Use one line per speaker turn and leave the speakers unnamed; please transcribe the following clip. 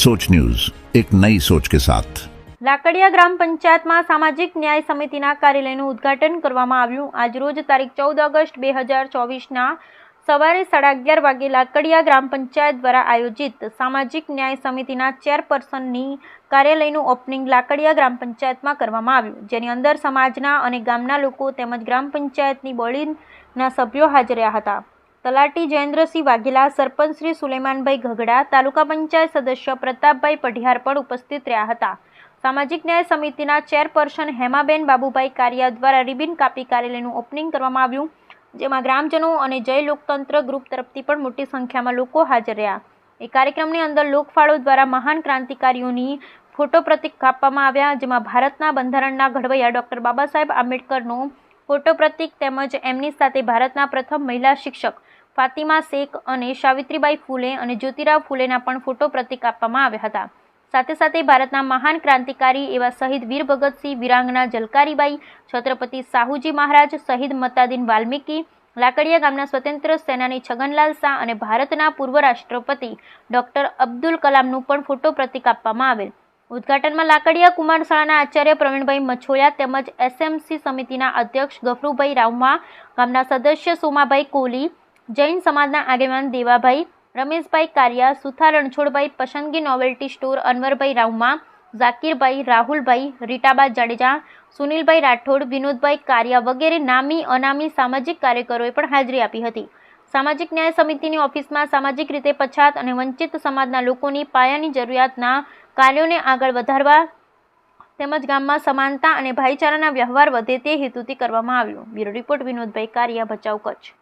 सोच न्यूज एक नई सोच के साथ
લાકડિયા ગ્રામ પંચાયતમાં સામાજિક ન્યાય સમિતિના કાર્યાલયનું ઉદ્ઘાટન કરવામાં આવ્યું આજરોજ તારીખ ચૌદ ઓગસ્ટ બે હજાર ચોવીસના સવારે સાડા અગિયાર વાગે લાકડિયા ગ્રામ પંચાયત દ્વારા આયોજિત સામાજિક ન્યાય સમિતિના ચેરપર્સનની કાર્યાલયનું ઓપનિંગ લાકડિયા ગ્રામ પંચાયતમાં કરવામાં આવ્યું જેની અંદર સમાજના અને ગામના લોકો તેમજ ગ્રામ પંચાયતની બોડીના સભ્યો હાજર રહ્યા હતા તલાટી જયેન્દ્રસિંહ વાઘેલા, સરપંચ શ્રી સુલેમાનભાઈ ઘગડા, તાલુકા પંચાયત સદસ્ય પ્રતાપભાઈ પઢિયાર પણ ઉપસ્થિત રહ્યા હતા. સામાજિક ન્યાય સમિતિના ચેરપર્સન હેમાબેન બાબુભાઈ કારિયા દ્વારા રિબિન કાપી કાર્યાલયનું ઓપનિંગ કરવામાં આવ્યું, જેમાં ગ્રામજનો અને જય લોકતંત્ર ગ્રુપ તરફથી પણ મોટી સંખ્યામાં લોકો હાજર રહ્યા. એ કાર્યક્રમની અંદર લોકફાળો દ્વારા મહાન ક્રાંતિકારીઓની ફોટો પ્રતિક કાપવામાં આવ્યા, જેમાં ભારતના બંધારણના ઘડવૈયા ડૉક્ટર બાબા સાહેબ આંબેડકરનો ફોટો પ્રતિક તેમજ એમની સાથે ભારતના પ્રથમ મહિલા શિક્ષક ફાતિમા શેખ અને સાવિત્રીબાઈ ફૂલે અને જ્યોતિરાવ ફૂલેના પણ ફોટો પ્રતીક આપવામાં આવ્યા હતા. સાથે સાથે ભારતના મહાન ક્રાંતિકારી એવા શહીદ વીર ભગતસિંહ, વિરાંગના જલકારીબાઈ, છત્રપતિ સાહુજી મહારાજ, શહીદ મતાદીન વાલ્મીકી, લાકડિયા ગામના સ્વતંત્ર સેનાની છગનલાલ શાહ અને ભારતના પૂર્વ રાષ્ટ્રપતિ ડોક્ટર અબ્દુલ કલામનું પણ ફોટો પ્રતીક આપવામાં આવેલ. ઉદ્ઘાટનમાં લાકડિયા કુમાર શાળાના આચાર્ય પ્રવીણભાઈ મછોયા તેમજ એસએમસી સમિતિના અધ્યક્ષ ગફરુભાઈ રાવમા, ગામના સદસ્ય સોમાભાઈ કોહલી જૈન સમાજના આગેવાન દેવાભાઈ, રમેશભાઈ કારિયા સુથા રણછોડભાઈ, પસંદગી નોવેલ્ટી સ્ટોર અનવરભાઈ રાવમા ઝાકીરભાઈ રાહુલભાઈ, રીટાબા જાડેજા, સુનિલભાઈ રાઠોડ, વિનોદભાઈ કારિયા વગેરે નામી અનામી સામાજિક કાર્યકરોએ પણ હાજરી આપી હતી. સામાજિક ન્યાય સમિતિની ઓફિસમાં સામાજિક રીતે પછાત અને વંચિત સમાજના લોકોની પાયાની જરૂરિયાતના કાર્યોને આગળ વધારવા તેમજ ગામમાં સમાનતા અને ભાઈચારાના વ્યવહાર વધે તે હેતુથી કરવામાં આવ્યું. Bureau report Vinodbhai Kariya, Bhachau Kutch.